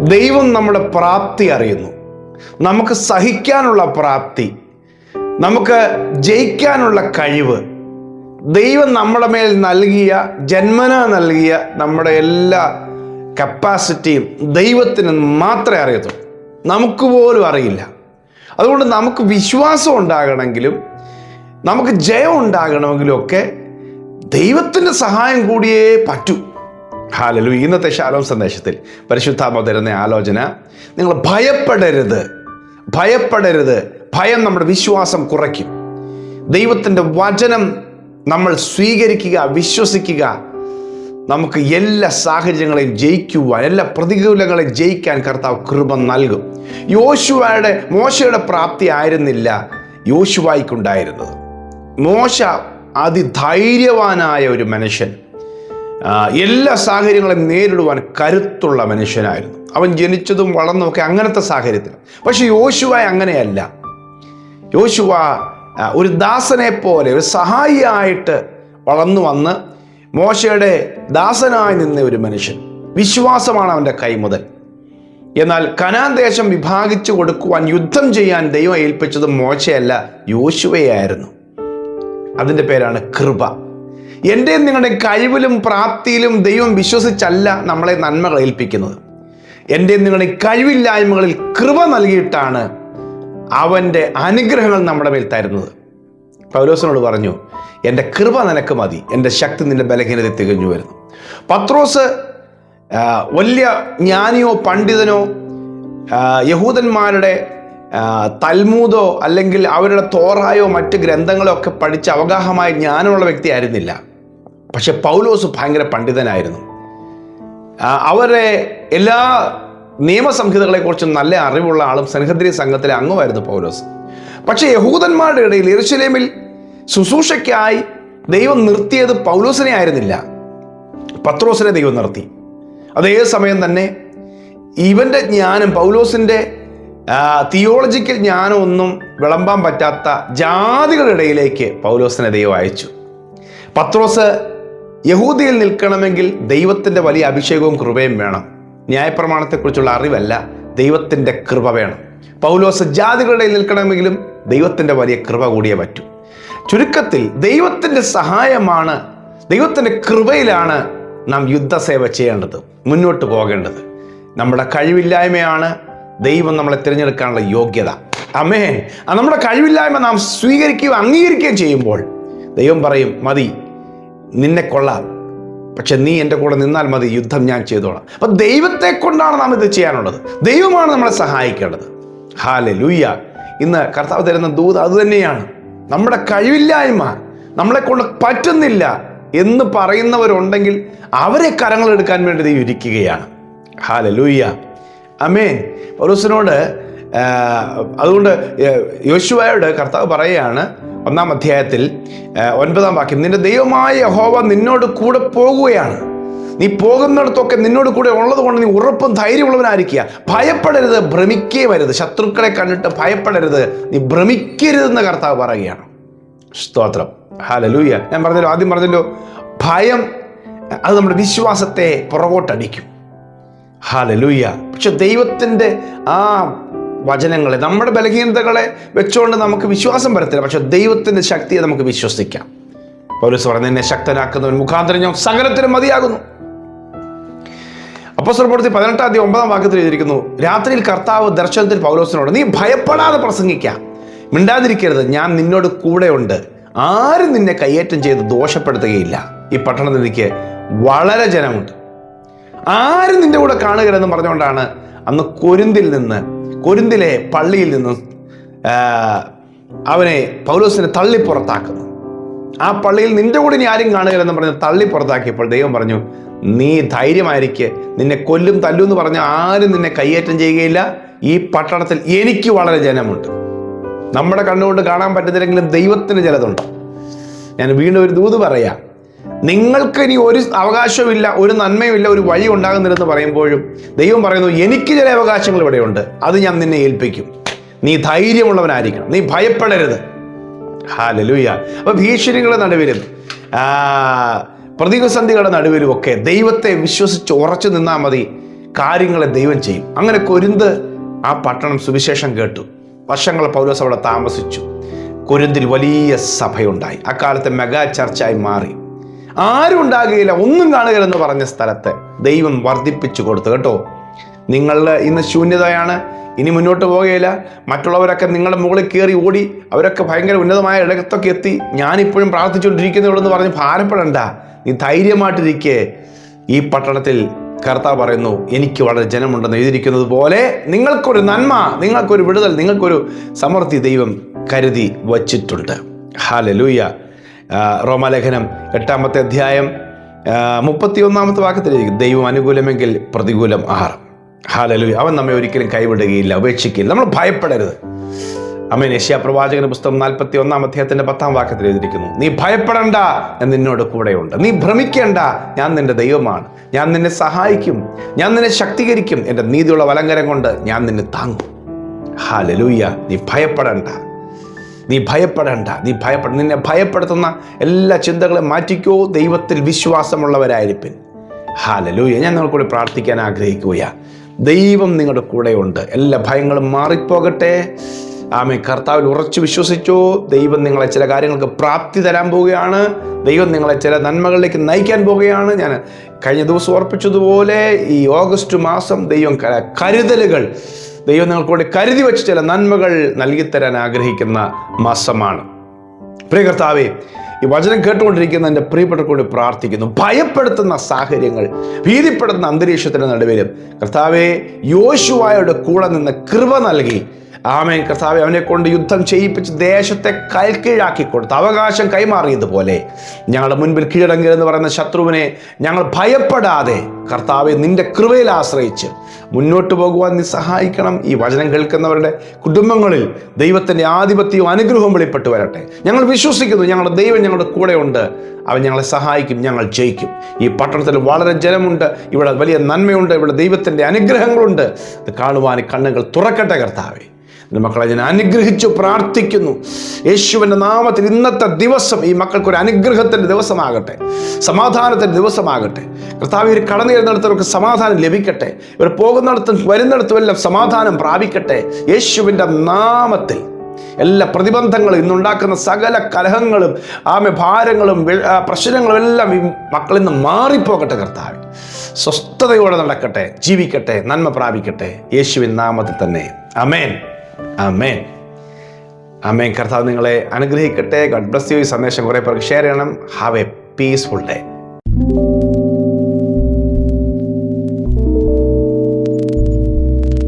ദൈവം നമ്മുടെ പ്രാപ്തി അറിയുന്നു. നമുക്ക് സഹിക്കാനുള്ള പ്രാപ്തി നമുക്ക് ജയിക്കാനുള്ള കഴിവ് ദൈവം നമ്മുടെ മേൽ നൽകിയ ജന്മന നൽകിയ നമ്മുടെ എല്ലാ കപ്പാസിറ്റിയും ദൈവത്തിന് മാത്രമേ അറിയത്തുള്ളൂ. നമുക്ക് പോലും അറിയില്ല. അതുകൊണ്ട് നമുക്ക് വിശ്വാസം ഉണ്ടാകണമെങ്കിലും നമുക്ക് ജയം ഉണ്ടാകണമെങ്കിലും ഒക്കെ ദൈവത്തിന്റെ സഹായം കൂടിയേ പറ്റൂ. ഹാലലു ഇന്നത്തെ ശാലോം സന്ദേശത്തിൽ പരിശുദ്ധാമ തരുന്ന ആലോചന. നിങ്ങൾ ഭയപ്പെടരുത്. ഭയപ്പെടരുത്. ഭയം നമ്മുടെ വിശ്വാസം കുറയ്ക്കും. ദൈവത്തിന്റെ വചനം നമ്മൾ സ്വീകരിക്കുക വിശ്വസിക്കുക. നമുക്ക് എല്ലാ സാഹചര്യങ്ങളെയും ജയിക്കുവാൻ എല്ലാ പ്രതികൂലങ്ങളെയും ജയിക്കാൻ കർത്താവ് കൃപ നൽകും. യോശുവയുടെ മോശയുടെ പ്രാപ്തി ആയിരുന്നില്ല യോശുവായിക്കുണ്ടായിരുന്നത്. മോശ അതിധൈര്യവാനായ ഒരു മനുഷ്യൻ. എല്ലാ സാഹചര്യങ്ങളെയും നേരിടുവാൻ കരുത്തുള്ള മനുഷ്യനായിരുന്നു. അവൻ ജനിച്ചതും വളർന്നതും ഒക്കെ അങ്ങനത്തെ സാഹചര്യത്തിൽ പക്ഷെ യോശുവ അങ്ങനെയല്ല. യോശുവ ഒരു ദാസനെ പോലെ ഒരു സഹായിയായിട്ട് വളർന്നു വന്ന് മോശയുടെ ദാസനായി നിന്ന ഒരു മനുഷ്യൻ. വിശ്വാസമാണ് അവന്റെ കൈമുതൽ എന്നാൽ കനാൻ ദേശം വിഭാഗിച്ചു കൊടുക്കുവാൻ യുദ്ധം ചെയ്യാൻ ദൈവം ഏൽപ്പിച്ചത് മോശയല്ല യോശുവയായിരുന്നു. അതിന്റെ പേരാണ് കൃപ. എന്റെയും നിങ്ങളുടെ കഴിവിലും പ്രാപ്തിയിലും ദൈവം വിശ്വസിച്ചല്ല നമ്മളെ നന്മകൾ ഏൽപ്പിക്കുന്നത് എന്റെയും നിങ്ങളുടെ കഴിവില്ലായ്മകളിൽ കൃപ നൽകിയിട്ടാണ് അവന്റെ അനുഗ്രഹങ്ങൾ നമ്മുടെ മേൽ തരുന്നത്. പൗലോസിനോട് പറഞ്ഞു എന്റെ കൃപ നിനക്ക് മതി. എന്റെ ശക്തി നിന്റെ ബലഹീനത തികഞ്ഞു വരുന്നു. പത്രോസ് വലിയ ജ്ഞാനിയോ പണ്ഡിതനോ യഹൂദന്മാരുടെ തൽമൂതോ അല്ലെങ്കിൽ അവരുടെ തോറായോ മറ്റ് ഗ്രന്ഥങ്ങളോ ഒക്കെ പഠിച്ച് അവഗാഹമായ ജ്ഞാനമുള്ള വ്യക്തി ആയിരുന്നില്ല. പക്ഷെ പൗലോസ് ഭയങ്കര പണ്ഡിതനായിരുന്നു. അവരെ എല്ലാ നിയമസംഹിതകളെക്കുറിച്ചും നല്ല അറിവുള്ള ആളും സൻഹദ്രി സംഘത്തിലെ അംഗമായിരുന്നു പൗലോസ്. പക്ഷേ യഹൂദന്മാരുടെ ഇടയിൽ എരുശലേമിൽ ശുശ്രൂഷയ്ക്കായി ദൈവം നിർത്തിയത് പൗലോസിനെ ആയിരുന്നില്ല. പത്രോസിനെ ദൈവം നിർത്തി. അതേ സമയം തന്നെ ഇവന്റെ ജ്ഞാനം പൗലോസിന്റെ തിയോളജിക്കൽ ജ്ഞാനമൊന്നും വിളമ്പാൻ പറ്റാത്ത ജാതികളുടെ ഇടയിലേക്ക് പൗലോസിനെ ദൈവം അയച്ചു. പത്രോസ് യഹൂദിയിൽ നിൽക്കണമെങ്കിൽ ദൈവത്തിന്റെ വലിയ അഭിഷേകവും കൃപയും വേണം. ന്യായപ്രമാണത്തെക്കുറിച്ചുള്ള അറിവല്ല ദൈവത്തിന്റെ കൃപ വേണം. പൗലോസ് ജാതികളുടെ നിൽക്കണമെങ്കിലും ദൈവത്തിന്റെ വലിയ കൃപ കൂടിയേ പറ്റൂ. ചുരുക്കത്തിൽ ദൈവത്തിന്റെ സഹായമാണ് ദൈവത്തിന്റെ കൃപയിലാണ് നാം യുദ്ധസേവ ചെയ്യേണ്ടത് മുന്നോട്ട് പോകേണ്ടത്. നമ്മുടെ കഴിവില്ലായ്മയാണ് ദൈവം നമ്മളെ തിരഞ്ഞെടുക്കാനുള്ള യോഗ്യത. അമേൻ നമ്മുടെ കഴിവില്ലായ്മ നാം സ്വീകരിക്കുകയും അംഗീകരിക്കുകയും ചെയ്യുമ്പോൾ ദൈവം പറയും മതി നിന്നെ കൊള്ളാം. പക്ഷെ നീ എന്റെ കൂടെ നിന്നാൽ മതി യുദ്ധം ഞാൻ ചെയ്തോളാം. അപ്പം ദൈവത്തെ കൊണ്ടാണ് നാം ഇത് ചെയ്യാനുള്ളത്. ദൈവമാണ് നമ്മളെ സഹായിക്കേണ്ടത്. ഹാലെ ലൂയ്യ ഇന്ന് കർത്താവ് തരുന്ന ദൂത് അതുതന്നെയാണ് നമ്മുടെ കഴിവില്ലായ്മ നമ്മളെ കൊണ്ട് പറ്റുന്നില്ല എന്ന് പറയുന്നവരുണ്ടെങ്കിൽ അവരെ കരങ്ങളെടുക്കാൻ വേണ്ടി ദൈവം ഇരിക്കുകയാണ്. ഹാലെ ലൂയ്യ അമേൻ പൗലോസിനോട് ആ, അതുകൊണ്ട് യോശുവയോട് കർത്താവ് പറയുകയാണ് ഒന്നാം അധ്യായത്തിൽ ഒൻപതാം വാക്യം നിന്റെ ദൈവമായ യഹോവ നിന്നോട് കൂടെ പോകുകയാണ്. നീ പോകുന്നിടത്തൊക്കെ നിന്നോട് കൂടെ ഉള്ളത് കൊണ്ട് നീ ഉറപ്പും ധൈര്യമുള്ളവനായിരിക്കുക. ഭയപ്പെടരുത് ഭ്രമിക്കുകയും വരുത് ശത്രുക്കളെ കണ്ടിട്ട് ഭയപ്പെടരുത്. നീ ഭ്രമിക്കരുതെന്ന് കർത്താവ് പറയുകയാണ്. സ്തോത്രം. ഹാലലൂയ ഞാൻ പറഞ്ഞല്ലോ ആദ്യം പറഞ്ഞല്ലോ ഭയം അത് നമ്മുടെ വിശ്വാസത്തെ പുറകോട്ടടിക്കും. ഹാലലൂയ പക്ഷെ ദൈവത്തിന്റെ ആ വചനങ്ങളെ നമ്മുടെ ബലഹീനതകളെ വെച്ചുകൊണ്ട് നമുക്ക് വിശ്വാസം വരത്തില്ല. പക്ഷെ ദൈവത്തിന്റെ ശക്തിയെ നമുക്ക് വിശ്വസിക്കാം. പൗലോസ് പറഞ്ഞ എന്നെ ശക്തനാക്കുന്നവൻ മുഖാന്തരം ഞാൻ സകലത്തിനും മതിയാകുന്നു. അപ്പോസ്തല പ്രവൃത്തി പതിനെട്ടാം തീയതി ഒമ്പതാം വാക്യത്തിൽ എഴുതിയിരിക്കുന്നു രാത്രിയിൽ കർത്താവ് ദർശനത്തിൽ പൗലോസിനോട് നീ ഭയപ്പെടാതെ പ്രസംഗിക്കാം. മിണ്ടാതിരിക്കരുത്. ഞാൻ നിന്നോട് കൂടെയുണ്ട്. ആരും നിന്നെ കയ്യേറ്റം ചെയ്ത് ദോഷപ്പെടുത്തുകയില്ല. ഈ പട്ടണത്തിൽ എനിക്ക് വളരെ ജനമുണ്ട്. ആരും നിന്റെ കൂടെ കാണുകയെന്ന് പറഞ്ഞുകൊണ്ടാണ് അന്ന് കൊരിന്തിൽ നിന്ന് കൊരിന്തിലെ പള്ളിയിൽ നിന്നും അവനെ പൗലോസിനെ തള്ളി പുറത്താക്കുന്നു ആ പള്ളിയിൽ നിന്റെ കൂടെ ഇനി ആരും കാണുകയില്ലെന്ന് പറഞ്ഞ് തള്ളി പുറത്താക്കിയപ്പോൾ ദൈവം പറഞ്ഞു നീ ധൈര്യമായിരിക്കെ. നിന്നെ കൊല്ലും തല്ലും എന്ന് പറഞ്ഞ ആരും നിന്നെ കയ്യേറ്റം ചെയ്യുകയില്ല. ഈ പട്ടണത്തിൽ എനിക്ക് വളരെ ജനമുണ്ട്. നമ്മുടെ കണ്ണുകൊണ്ട് കാണാൻ പറ്റുന്നില്ലെങ്കിലും ദൈവത്തിന് ചിലതുണ്ട് ഞാൻ വീണ്ടും ഒരു ദൂത് പറയാം. നിങ്ങൾക്ക് ഇനി ഒരു അവകാശവുമില്ല ഒരു നന്മയുമില്ല ഒരു വഴി ഉണ്ടാകുന്നില്ലെന്ന് പറയുമ്പോഴും ദൈവം പറയുന്നു എനിക്ക് ചില അവകാശങ്ങൾ ഇവിടെയുണ്ട്. അത് ഞാൻ നിന്നെ ഏൽപ്പിക്കും. നീ ധൈര്യമുള്ളവനായിരിക്കണം. നീ ഭയപ്പെടരുത്. ഹാലലൂയ അപ്പൊ ഭീഷണികളുടെ നടുവിലും പ്രതിസന്ധികളുടെ നടുവിലും ഒക്കെ ദൈവത്തെ വിശ്വസിച്ച് ഉറച്ചു നിന്നാൽ മതി കാര്യങ്ങളെ ദൈവം ചെയ്യും. അങ്ങനെ കൊരിന്ത് ആ പട്ടണം സുവിശേഷം കേട്ടു. വർഷങ്ങൾ പൗലോസ് അവിടെ താമസിച്ചു. കൊരിന്തിൽ വലിയ സഭയുണ്ടായി. അക്കാലത്തെ മെഗാ ചർച്ചായി മാറി. ആരും ഉണ്ടാകുകയില്ല ഒന്നും കാണുകയില്ലെന്ന് പറഞ്ഞ സ്ഥലത്തെ ദൈവം വർദ്ധിപ്പിച്ചു കൊടുത്തു. കേട്ടോ നിങ്ങളുടെ ഇന്ന് ശൂന്യതയാണ് ഇനി മുന്നോട്ട് പോകുകയില്ല മറ്റുള്ളവരൊക്കെ നിങ്ങളുടെ മുകളിൽ കയറി ഓടി അവരൊക്കെ ഭയങ്കര ഉന്നതമായ ഇടത്തൊക്കെ എത്തി ഞാനിപ്പോഴും പ്രാർത്ഥിച്ചുകൊണ്ടിരിക്കുന്നേ എന്ന് പറഞ്ഞ് ഭാരപ്പെടണ്ട. നീ ധൈര്യമായിട്ടിരിക്കേ. ഈ പട്ടണത്തിൽ കർത്താവ് പറയുന്നു എനിക്ക് വളരെ ജനമുണ്ടെന്ന് എഴുതിയിരിക്കുന്നത് പോലെ നിങ്ങൾക്കൊരു നന്മ നിങ്ങൾക്കൊരു വിടുതൽ നിങ്ങൾക്കൊരു സമൃദ്ധി ദൈവം കരുതി വച്ചിട്ടുണ്ട്. ഹാലലൂയ ആ, റോമാലേഖനം എട്ടാമത്തെ അധ്യായം മുപ്പത്തി ഒന്നാമത്തെ വാക്യത്തിലിരിക്കും ദൈവം അനുകൂലമെങ്കിൽ പ്രതികൂലം ആർ ഹാലലു അവൻ നമ്മെ ഒരിക്കലും കൈവിടുകയില്ല ഉപേക്ഷിക്കില്ല നമ്മൾ ഭയപ്പെടരുത്. അമ്മ യശ്യാ പ്രവാചകന്റെ പുസ്തകം നാൽപ്പത്തി ഒന്നാം അധ്യായത്തിന്റെ പത്താം വാക്യത്തിൽ എഴുതിയിരിക്കുന്നു. നീ ഭയപ്പെടണ്ട ഞാൻ നിന്നോട് കൂടെയുണ്ട്. നീ ഭ്രമിക്കേണ്ട. ഞാൻ നിന്റെ ദൈവമാണ്. ഞാൻ നിന്നെ സഹായിക്കും. ഞാൻ നിന്നെ ശക്തീകരിക്കും. എന്റെ നീതിയുള്ള വലങ്കരം കൊണ്ട് ഞാൻ നിന്നെ താങ്ങും. ഹാലലൂയ്യ നീ ഭയപ്പെടണ്ട. നീ ഭയപ്പെടേണ്ട നീ ഭയപ്പെട നിന്നെ ഭയപ്പെടുത്തുന്ന എല്ലാ ചിന്തകളെ മാറ്റിക്കോ ദൈവത്തിൽ വിശ്വാസമുള്ളവരായിരിപ്പിൻ. ഹാലലൂയ ഞാൻ നിങ്ങൾ കൂടി പ്രാർത്ഥിക്കാൻ ആഗ്രഹിക്കുക ദൈവം നിങ്ങളുടെ കൂടെയുണ്ട്. എല്ലാ ഭയങ്ങളും മാറിപ്പോകട്ടെ. ആമേ കർത്താവിൽ ഉറച്ചു വിശ്വസിച്ചോ. ദൈവം നിങ്ങളെ ചില കാര്യങ്ങൾക്ക് പ്രാപ്തി തരാൻ പോവുകയാണ്. ദൈവം നിങ്ങളെ ചില നന്മകളിലേക്ക് നയിക്കാൻ പോവുകയാണ്. ഞാൻ കഴിഞ്ഞ ദിവസം ഓർപ്പിച്ചതുപോലെ ഈ ഓഗസ്റ്റ് മാസം ദൈവം കരുതലുകൾ ദൈവം നിങ്ങൾക്കൂടെ കൂടി കരുതി വെച്ച് ചില നന്മകൾ നൽകിത്തരാൻ ആഗ്രഹിക്കുന്ന മാസമാണ്. പ്രിയ കർത്താവേ ഈ വചനം കേട്ടുകൊണ്ടിരിക്കുന്ന എന്റെ പ്രിയപ്പെട്ട കൂടി പ്രാർത്ഥിക്കുന്നു. ഭയപ്പെടുത്തുന്ന സാഹചര്യങ്ങൾ ഭീതിപ്പെടുത്തുന്ന അന്തരീക്ഷത്തിന്റെ നടുവിലും കർത്താവെ യോശുവായുടെ കൂടെ നിന്ന് കൃപ നൽകി ആമേൻ. കർത്താവെ അവനെ കൊണ്ട് യുദ്ധം ചെയ്യിപ്പിച്ച് ദേശത്തെ കൽക്കീഴാക്കി കൊടുത്ത് അവകാശം കൈമാറിയതുപോലെ ഞങ്ങളുടെ മുൻപിൽ കീഴടങ്ങരുതെന്ന് പറയുന്ന ശത്രുവിനെ ഞങ്ങൾ ഭയപ്പെടാതെ കർത്താവെ നിന്റെ കൃപയിൽ ആശ്രയിച്ച് മുന്നോട്ട് പോകുവാൻ നീ സഹായിക്കണം. ഈ വചനം കേൾക്കുന്നവരുടെ കുടുംബങ്ങളിൽ ദൈവത്തിന്റെ ആധിപത്യവും അനുഗ്രഹവും വെളിപ്പെട്ട് വരട്ടെ. ഞങ്ങൾ വിശ്വസിക്കുന്നു ഞങ്ങളുടെ ദൈവം ഞങ്ങളുടെ കൂടെയുണ്ട്. അവൻ ഞങ്ങളെ സഹായിക്കും ഞങ്ങൾ ജയിക്കും. ഈ പട്ടണത്തിൽ വളരെ ജനമുണ്ട് ഇവിടെ വലിയ നന്മയുണ്ട് ഇവിടെ ദൈവത്തിന്റെ അനുഗ്രഹങ്ങളുണ്ട്. ഇത് കാണുവാൻ കണ്ണുകൾ തുറക്കട്ടെ കർത്താവേ. എന്റെ മക്കളെ ഞാൻ അനുഗ്രഹിച്ചു പ്രാർത്ഥിക്കുന്നു. യേശുവിന്റെ നാമത്തിൽ ഇന്നത്തെ ദിവസം ഈ മക്കൾക്ക് ഒരു അനുഗ്രഹത്തിന്റെ ദിവസമാകട്ടെ സമാധാനത്തിന്റെ ദിവസമാകട്ടെ. കർത്താവ് ഇവർ കടന്നു വരുന്നിടത്തവർക്ക് സമാധാനം ലഭിക്കട്ടെ. ഇവർ പോകുന്നിടത്തും വരുന്നിടത്തും എല്ലാം സമാധാനം പ്രാപിക്കട്ടെ. യേശുവിന്റെ നാമത്തിൽ എല്ലാ പ്രതിബന്ധങ്ങളും ഇന്നുണ്ടാക്കുന്ന സകല കലഹങ്ങളും ആമെ ഭാരങ്ങളും പ്രശ്നങ്ങളും എല്ലാം ഈ മക്കളിൽ നിന്ന് മാറിപ്പോകട്ടെ കർത്താവ്. സ്വസ്ഥതയോടെ നടക്കട്ടെ ജീവിക്കട്ടെ നന്മ പ്രാപിക്കട്ടെ. യേശുവിൻ നാമത്തിൽ തന്നെ. അമേൻ അമേൻ അമേൻ കർത്താവ് നിങ്ങളെ അനുഗ്രഹിക്കട്ടെ. ഗഡ് ബ്ലസ് യു ഈ സന്ദേശം കുറേ പേർക്ക് ഷെയർ ചെയ്യണം. Have A peaceful day